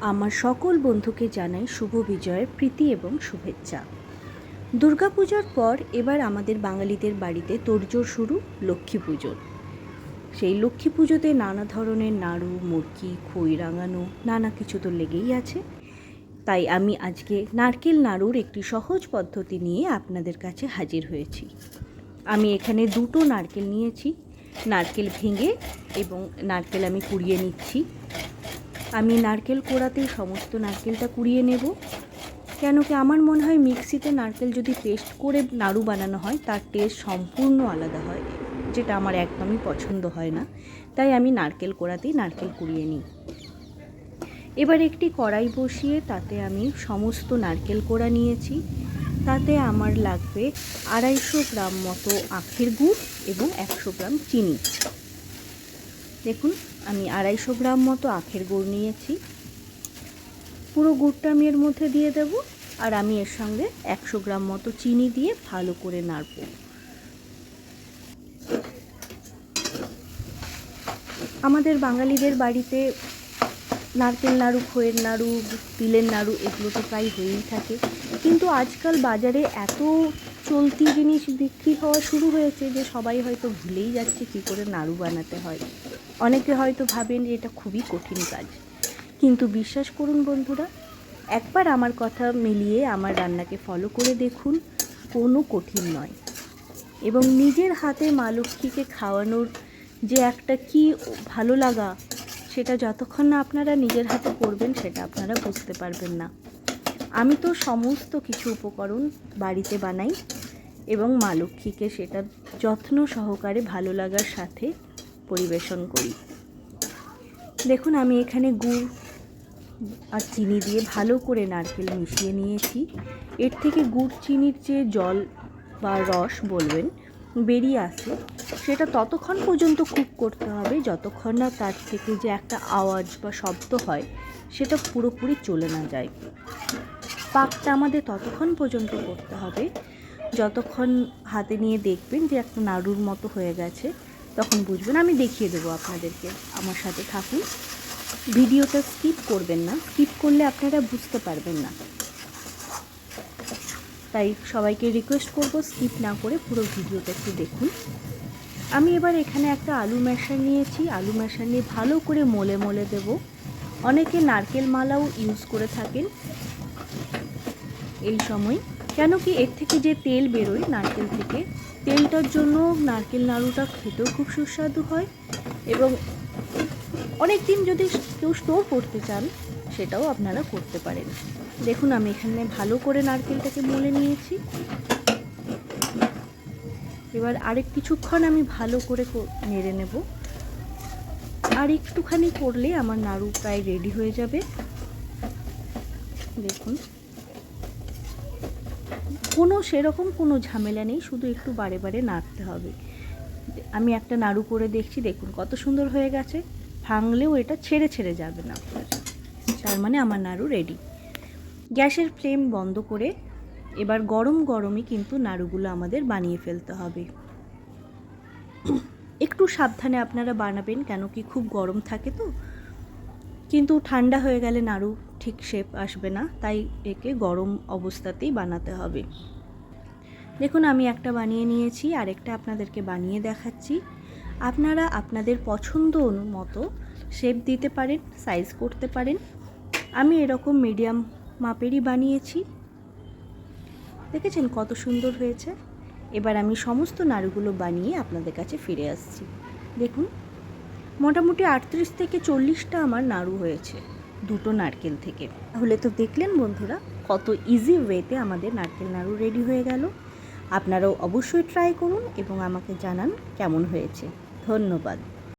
আমার সকল বন্ধুকে জানাই শুভ বিজয়ের প্রীতি এবং শুভেচ্ছা। দুর্গাপূজার পর এবার আমাদের বাঙালিদের বাড়িতে তোড়জোড় শুরু লক্ষ্মী পুজোর সেই লক্ষ্মী পুজোতে নানা ধরনের নাড়ু, মুরকি, খই রাঙানো, নানা কিছু তো লেগেই আছে। তাই আমি আজকে নারকেল নাড়ুর একটি সহজ পদ্ধতি নিয়ে আপনাদের কাছে হাজির হয়েছি। আমি এখানে দুটো নারকেল নিয়েছি, নারকেল ভেঙে এবং নারকেল আমি কুড়িয়ে নিচ্ছি। আমি নারকেল কোড়াতেই সমস্ত নারকেলটা কুড়িয়ে নেব। কেন কি আমার মনে হয় মিক্সিতে নারকেল যদি পেস্ট করে নাড়ু বানানো হয়, তার টেস্ট সম্পূর্ণ আলাদা হয়, যেটা আমার একদমই পছন্দ হয় না। তাই আমি নারকেল কোড়াতেই নারকেল কুড়িয়ে নিই। এবার একটি কড়াই বসিয়ে তাতে আমি সমস্ত নারকেল কোড়া নিয়েছি। তাতে আমার লাগবে আড়াইশো গ্রাম মতো আখের গুড় এবং একশো গ্রাম চিনি। দেখুন, আমি আড়াইশো গ্রাম মতো আখের গুড় নিয়েছি। পুরো গুড়টা আমি এর মধ্যে দিয়ে দেব, আর আমি এর সঙ্গে একশো গ্রাম মতো চিনি দিয়ে ভালো করে নাড়ব। আমাদের বাঙালিদের বাড়িতে নারকেল নাড়ু খইয়ের নাড়ু, তিলের নাড়ু এগুলো তো প্রায় হয়েই থাকে। কিন্তু আজকাল বাজারে এত চলতি জিনিস বিক্রি হওয়া শুরু হয়েছে যে সবাই হয়তো ভুলেই যাচ্ছে কী করে নাড়ু বানাতে হয়। অনেকে হয়তো ভাবেন যে এটা খুবই কঠিন কাজ। কিন্তু বিশ্বাস করুন বন্ধুরা, একবার আমার কথা মিলিয়ে আমার রান্নাকে ফলো করে দেখুন, কোনো কঠিন নয়। এবং নিজের হাতে মা লক্ষ্মীকে খাওয়ানোর যে একটা কি ভালো লাগা, সেটা যতক্ষণ না আপনারা নিজের হাতে করবেন, সেটা আপনারা বুঝতে পারবেন না। আমি তো সমস্ত কিছু উপকরণ বাড়িতে বানাই এবং মা লক্ষ্মীকে সেটা যত্ন সহকারে ভালো লাগার সাথে পরিবেশন করি। দেখুন, আমি এখানে গুড় আর চিনি দিয়ে ভালো করে নারকেল মিশিয়ে নিয়েছি। এর থেকে গুড় চিনির যে জল বা রস বলবেন, বেরিয়ে আসে, সেটা ততক্ষণ পর্যন্ত কুক করতে হবে। যতক্ষণ না তার থেকে যে একটা আওয়াজ বা শব্দ হয়, সেটা পুরোপুরি চলে না যায়। পাকটা আমাদের ততক্ষণ পর্যন্ত করতে হবে। যতক্ষণ হাতে নিয়ে দেখবেন যে একটা নাড়ুর মতো হয়ে গেছে, তখন বুঝবেন। আমি দেখিয়ে দেবো আপনাদেরকে। আমার সাথে থাকুন। ভিডিওটা স্কিপ করবেন না। স্কিপ করলে আপনারা বুঝতে পারবেন না। তাই সবাইকে রিকোয়েস্ট করব, স্কিপ না করে পুরো ভিডিওটা একটু দেখুন। আমি এবার এখানে একটা আলু ম্যাশার নিয়েছি। আলু ম্যাশার নিয়ে ভালো করে মলে মলে দেব। অনেকে নারকেল মালাও ইউজ করে থাকেন এই সময়। কেন কি এর থেকে যে তেল বেরোয় নারকেল থেকে, তেলটার জন্য নারকেল নাড়ুটা খেতেও খুব সুস্বাদু হয় এবং অনেক দিন যদি কেউ স্টোর করতে চান, সেটাও আপনারা করতে পারেন। দেখুন, আমি এখানে ভালো করে নারকেলটাকে মলে নিয়েছি। এবার আরেক কিছুক্ষণ আমি ভালো করে নেড়ে নেব। আর একটুখানি করলে আমার নাড়ু প্রায় রেডি হয়ে যাবে। দেখুন। কোনো সেরকম কোনো ঝামেলা নেই, শুধু একটু বারে বারে নাড়তে হবে। আমি একটা নাড়ু করে দেখছি, দেখুন কত সুন্দর হয়ে গেছে। ভাঙলেও এটা ছেড়ে ছেড়ে যাবে না তার মানে আমার নাড়ু রেডি গ্যাসের ফ্লেম বন্ধ করে এবার গরম গরমই কিন্তু নাড়ুগুলো আমাদের বানিয়ে ফেলতে হবে। একটু সাবধানে আপনারা বানাবেন, কেন কি খুব গরম থাকে তো। কিন্তু ঠান্ডা হয়ে গেলে নাড়ু ঠিক শেপ আসবে না, তাই একে গরম অবস্থাতেই বানাতে হবে। দেখুন, আমি একটা বানিয়ে নিয়েছি, আরেকটা আপনাদেরকে বানিয়ে দেখাচ্ছি। আপনারা আপনাদের পছন্দ মতো শেপ দিতে পারেন সাইজ করতে পারেন। আমি এরকম মিডিয়াম মাপেরই বানিয়েছি। দেখেছেন কত সুন্দর হয়েছে? এবার আমি সমস্ত নাড়ুগুলো বানিয়ে আপনাদের কাছে ফিরে আসছি। দেখুন, মোটামুটি আটত্রিশ থেকে চল্লিশটা আমার নাড়ু হয়েছে দুটো নারকেল থেকে। তাহলে তো দেখলেন বন্ধুরা, কত ইজি ওয়েতে আমাদের নারকেল নাড়ু রেডি হয়ে গেল। আপনারাও অবশ্যই ট্রাই করুন এবং আমাকে জানান কেমন হয়েছে। ধন্যবাদ।